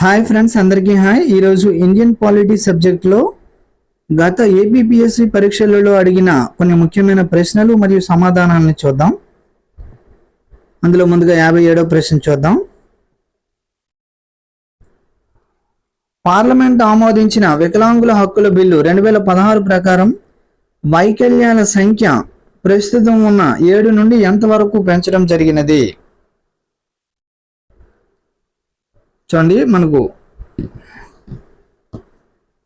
Hi friends అందరికీ hi ఈరోజు Indian polity సబ్జెక్ట్లో గత ఏపీపీఎస్సి పరీక్షలలో అడిగిన కొన్ని ముఖ్యమైన ప్రశ్నలు మరియు సమాధానాలను చూద్దాం. అందులో ముందుగా యాభై ఏడో ప్రశ్న చూద్దాం. పార్లమెంట్ ఆమోదించిన వికలాంగుల హక్కుల బిల్లు రెండు వేల పదహారు ప్రకారం వైకల్యాల సంఖ్య ప్రస్తుతం ఉన్న ఏడు నుండి ఎంతవరకు పెంచడం జరిగినది? చూడండి మనకు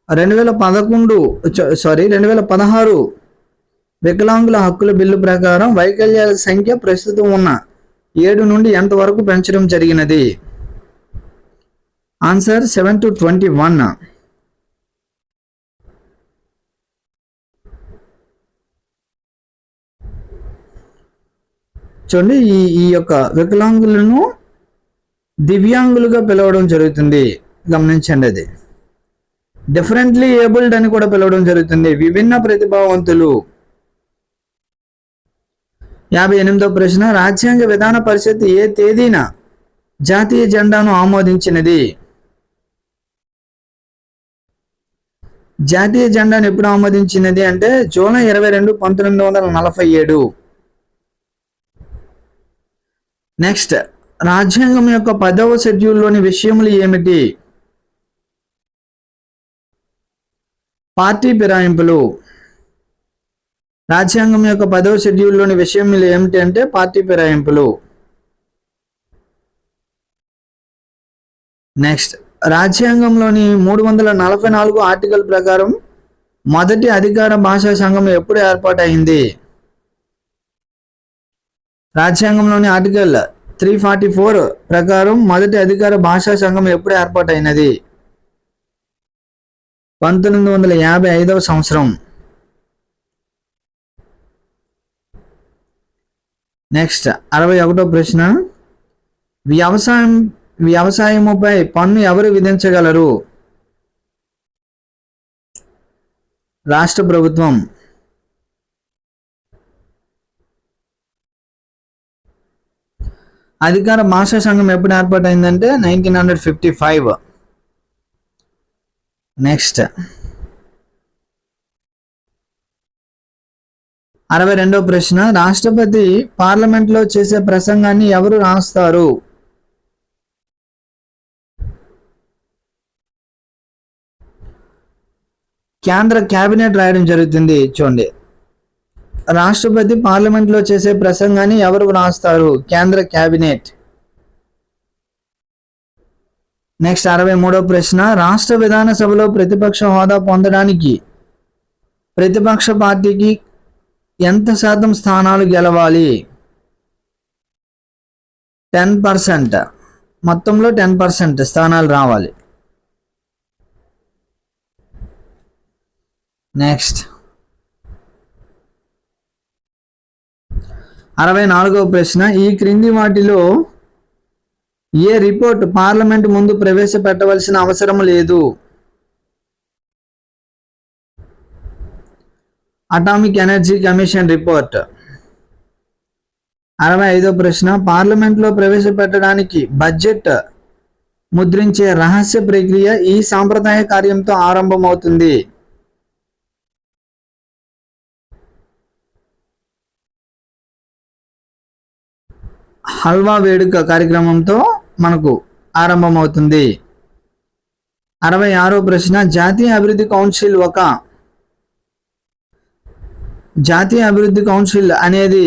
రెండు వేల పదకొండు సారీ రెండు వేల పదహారు వికలాంగుల హక్కుల బిల్లు ప్రకారం వైకల్యాల సంఖ్య ప్రస్తుతం ఉన్న ఏడు నుండి ఎంత వరకు పెంచడం జరిగినది? Answer seven to twenty one చూడండి ఈ ఈ యొక్క వికలాంగులను దివ్యాంగులుగా పిలవడం జరుగుతుంది. గమనించండి అది. డిఫరెంట్లీ ఏబుల్డ్ అని కూడా పిలవడం జరుగుతుంది. విభిన్న ప్రతిభావంతులు. యాభై ఎనిమిదో ప్రశ్న రాజ్యాంగ విధాన పరిషత్ ఏ తేదీన జాతీయ జెండాను ఆమోదించినది? జాతీయ జెండాను ఎప్పుడు ఆమోదించినది అంటే జూలై ఇరవై రెండు పంతొమ్మిది వందల నలభై ఏడు. నెక్స్ట్ రాజ్యాంగం యొక్క పదవ షెడ్యూల్లోని విషయములు ఏమిటి? పార్టీ ఫిరాయింపులు. రాజ్యాంగం యొక్క పదవ షెడ్యూల్లోని విషయములు ఏమిటి అంటే పార్టీ ఫిరాయింపులు. నెక్స్ట్ రాజ్యాంగంలోని మూడు వందల నలభై నాలుగు ఆర్టికల్ ప్రకారం మొదటి అధికార భాషా సంఘం ఎప్పుడు ఏర్పాటైంది? రాజ్యాంగంలోని ఆర్టికల్ త్రీ ఫార్టీ ఫోర్ ప్రకారం మొదటి అధికార భాషా సంఘం ఎప్పుడు ఏర్పాటైనది? పంతొమ్మిది వందల యాభై ఐదవ సంవత్సరం. నెక్స్ట్ అరవై ఒకటో ప్రశ్న. వ్యవసాయం వ్యవసాయముపై పన్ను ఎవరు విధించగలరు? రాష్ట్ర ప్రభుత్వం. అధికార మాస్టర్ సంఘం ఎప్పుడు ఏర్పాటైందంటే nineteen hundred fifty five. Next. అరవై రెండో ప్రశ్న రాష్ట్రపతి పార్లమెంట్లో చేసే ప్రసంగాన్ని ఎవరు రాస్తారు? కేంద్ర కేబినెట్ రాయడం జరుగుతుంది. చూడండి. రాష్ట్రపతి పార్లమెంట్లో చేసే ప్రసంగాన్ని ఎవరు రాస్తారు కేంద్ర కేబినెట్ నెక్స్ట్ అరవై మూడో ప్రశ్న రాష్ట్ర విధానసభలో ప్రతిపక్ష హోదా పొందడానికి ప్రతిపక్ష పార్టీకి ఎంత శాతం స్థానాలు గెలవాలి? Ten percent. మొత్తంలో టెన్ పర్సెంట్ స్థానాలు రావాలి. నెక్స్ట్. అరవై నాలుగవ ప్రశ్న ఈ క్రింది వాటిలో ఏ రిపోర్ట్ పార్లమెంట్ ముందు ప్రవేశపెట్టవలసిన అవసరం లేదు? అటామిక్ ఎనర్జీ కమిషన్ రిపోర్ట్ అరవై ఐదో ప్రశ్న పార్లమెంట్లో ప్రవేశపెట్టడానికి బడ్జెట్ ముద్రించే రహస్య ప్రక్రియ ఈ సాంప్రదాయ కార్యంతో ఆరంభమవుతుంది. హల్వా వేడుక కార్యక్రమంతో మనకు ఆరంభమవుతుంది. అరవై ఆరో ప్రశ్న జాతీయ అభివృద్ధి కౌన్సిల్ ఒక జాతీయ అభివృద్ధి కౌన్సిల్ అనేది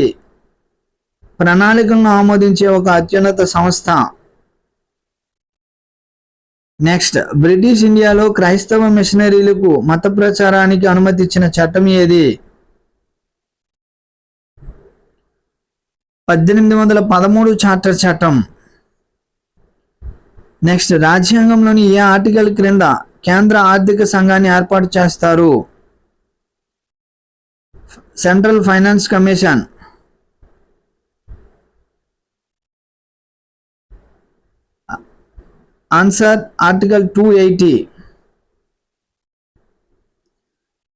ప్రణాళికలను ఆమోదించే ఒక అత్యున్నత సంస్థ. నెక్స్ట్ బ్రిటిష్ ఇండియాలో క్రైస్తవ మిషనరీలకు మత ప్రచారానికి అనుమతిచ్చిన చట్టం ఏది? పద్దెనిమిది వందల పదమూడు చార్టర్ చట్టం. నెక్స్ట్ రాజ్యాంగంలోని ఏ ఆర్టికల్ క్రింద కేంద్ర ఆర్థిక సంఘాన్ని ఏర్పాటు చేస్తారు? Central finance commission. Answer article two eighty.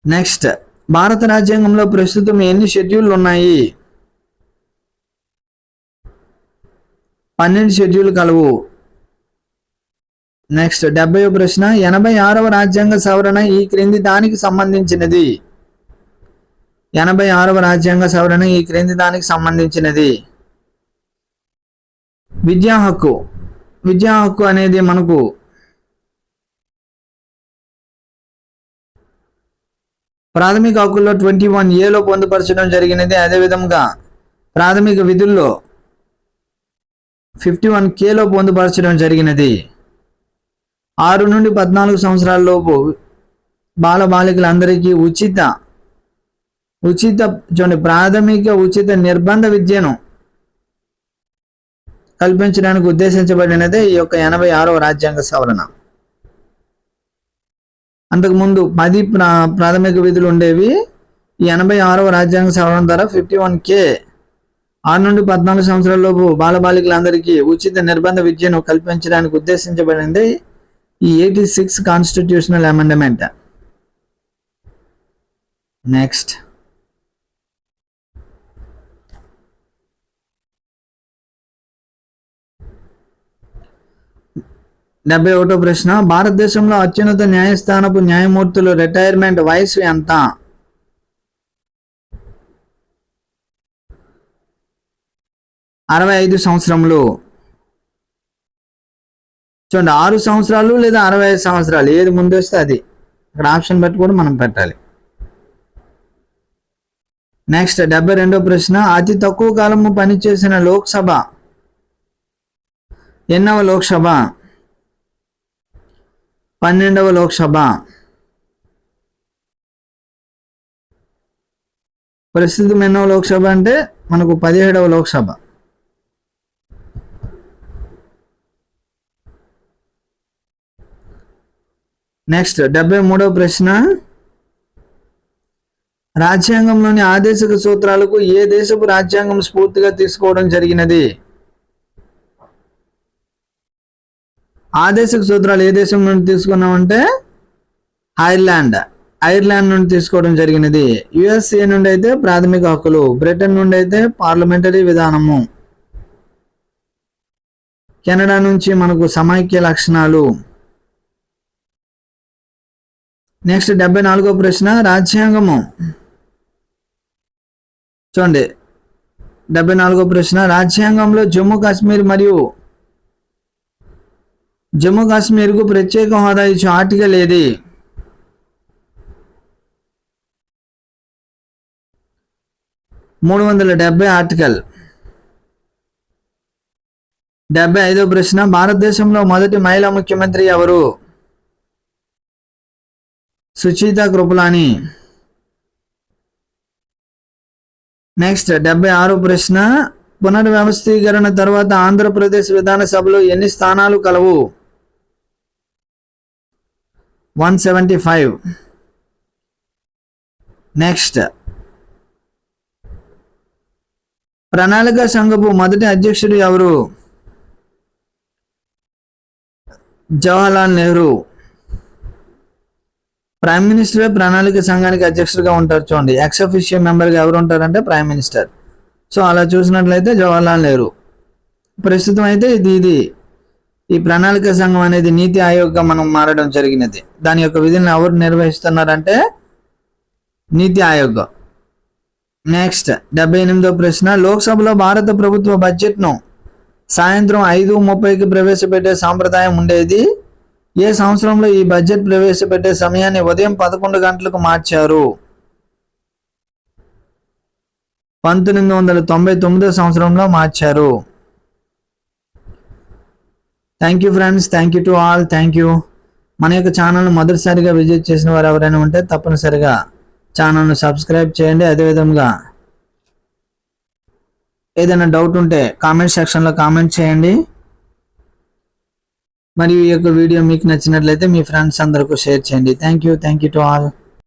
Next భారత రాజ్యాంగంలో ప్రస్తుతం ఎన్ని షెడ్యూళ్ళు ఉన్నాయి? పన్నెండు షెడ్యూల్ కలవు. నెక్స్ట్ డెబ్బై ప్రశ్న ఎనభై ఆరవ రాజ్యాంగ సవరణ ఈ క్రింది దానికి సంబంధించినది. ఎనభై ఆరవ రాజ్యాంగ సవరణ ఈ క్రింది దానికి సంబంధించినది. విద్యా హక్కు. విద్యా హక్కు అనేది మనకు ప్రాథమిక హక్కుల్లో ట్వంటీ వన్ ఏలో పొందుపరచడం జరిగినది. అదేవిధంగా ప్రాథమిక విధుల్లో ఫిఫ్టీ వన్ కేలో పొందుపరచడం జరిగినది. ఆరు నుండి పద్నాలుగు సంవత్సరాల లోపు బాల బాలికలందరికీ ఉచిత ఉచిత చూడండి ప్రాథమిక ఉచిత నిర్బంధ విద్యను కల్పించడానికి ఉద్దేశించబడినదే ఈ యొక్క ఎనభై ఆరవ రాజ్యాంగ సవరణ. అంతకుముందు పది ప్రా ప్రాథమిక విధులు ఉండేవి. ఈ ఎనభై ఆరవ రాజ్యాంగ సవరణ ద్వారా ఫిఫ్టీ వన్ కే ఆరు నుండి పద్నాలుగు సంవత్సరాలలోపు బాలబాలికలందరికీ ఉచిత నిర్బంధ విద్యను కల్పించడానికి ఉద్దేశించబడింది ఈ eighty six constitutional amendment next డెబ్బై ఒకటో ప్రశ్న భారతదేశంలో అత్యున్నత న్యాయస్థానపు న్యాయమూర్తులు రిటైర్మెంట్ వయసు ఎంత? అరవై ఐదు సంవత్సరంలో చూడండి ఆరు సంవత్సరాలు లేదా అరవై ఐదు సంవత్సరాలు ఏది ముందు వస్తే అది. అక్కడ ఆప్షన్ బట్టి కూడా మనం పెట్టాలి. నెక్స్ట్ డెబ్బై రెండో ప్రశ్న అతి తక్కువ కాలము పనిచేసిన లోక్సభ. ఎన్నవ లోక్సభ? పన్నెండవ లోక్సభ. ప్రస్తుతం ఎన్నో లోక్సభ అంటే మనకు పదిహేడవ లోక్సభ. నెక్స్ట్ డెబ్బై మూడవ ప్రశ్న. రాజ్యాంగంలోని ఆదేశక సూత్రాలకు ఏ దేశపు రాజ్యాంగం స్ఫూర్తిగా తీసుకోవడం జరిగినది? ఆదేశక సూత్రాలు ఏ దేశం నుండి తీసుకున్నామంటే? ఐర్లాండ్. ఐర్లాండ్ నుండి తీసుకోవడం జరిగినది. యుఎస్ఏ నుండి అయితే ప్రాథమిక హక్కులు. బ్రిటన్ నుండి అయితే పార్లమెంటరీ విధానము. కెనడా నుంచి మనకు సమైక్య లక్షణాలు. నెక్స్ట్ డెబ్బై నాలుగో ప్రశ్న రాజ్యాంగము. చూడండి. డెబ్బై నాలుగో ప్రశ్న రాజ్యాంగంలో జమ్మూ కాశ్మీర్ మరియు జమ్మూ కాశ్మీర్కు ప్రత్యేక హోదా ఇచ్చే ఆర్టికల్ ఏది? మూడు వందల డెబ్బై ఆర్టికల్. డెబ్బై ఐదో ప్రశ్న భారతదేశంలో మొదటి మహిళా ముఖ్యమంత్రి ఎవరు? సుచిత కృపలాని. నెక్స్ట్ డెబ్బై ఆరు ప్రశ్న. పునర్వ్యవస్థీకరణ తర్వాత ఆంధ్రప్రదేశ్ విధానసభలో ఎన్ని స్థానాలు కలవు? వన్ సెవెంటీ ఫైవ్ నెక్స్ట్ ప్రణాళిక సంఘపు మొదటి అధ్యక్షుడు ఎవరు? జవహర్లాల్ నెహ్రూ. ప్రైమ్ మినిస్టర్ ప్రణాళిక సంఘానికి అధ్యక్షుడిగా ఉంటారు చూడండి. ఎక్స్ అఫీషియల్ మెంబర్గా ఎవరు ఉంటారంటే ప్రైమ్ మినిస్టర్ సో అలా చూసినట్లయితే జవహర్లాల్ నెహ్రూ. ప్రస్తుతం అయితే ఇది ఇది ఈ ప్రణాళిక సంఘం అనేది నీతి ఆయోగ్గా మనం మారడం జరిగినది. దాని యొక్క విధులను ఎవరు నిర్వహిస్తున్నారంటే నీతి ఆయోగ్. నెక్స్ట్ డెబ్బై ఎనిమిదో ప్రశ్న లోక్సభలో భారత ప్రభుత్వ బడ్జెట్ను సాయంత్రం ఐదు ముప్పైకి ప్రవేశపెట్టే సాంప్రదాయం ఉండేది? ఏ సంవత్సరంలో ఈ బడ్జెట్ ప్రవేశపెట్టే సమయాన్ని ఉదయం పదకొండు గంటలకు మార్చారు? పంతొమ్మిది వందల తొంభై తొమ్మిదో సంవత్సరంలో మార్చారు. Thank you friends thank you to all thank you మన యొక్క ఛానల్ను మొదటిసారిగా విజిట్ చేసిన వారు ఎవరైనా ఉంటే తప్పనిసరిగా ఛానల్ను సబ్స్క్రైబ్ చేయండి. అదేవిధంగా ఏదైనా డౌట్ ఉంటే కామెంట్ సెక్షన్లో కామెంట్ చేయండి. మరియు ఈ యొక్క వీడియో మీకు నచ్చినట్లయితే మీ ఫ్రెండ్స్ అందరికీ షేర్ చేయండి. Thank you thank you to all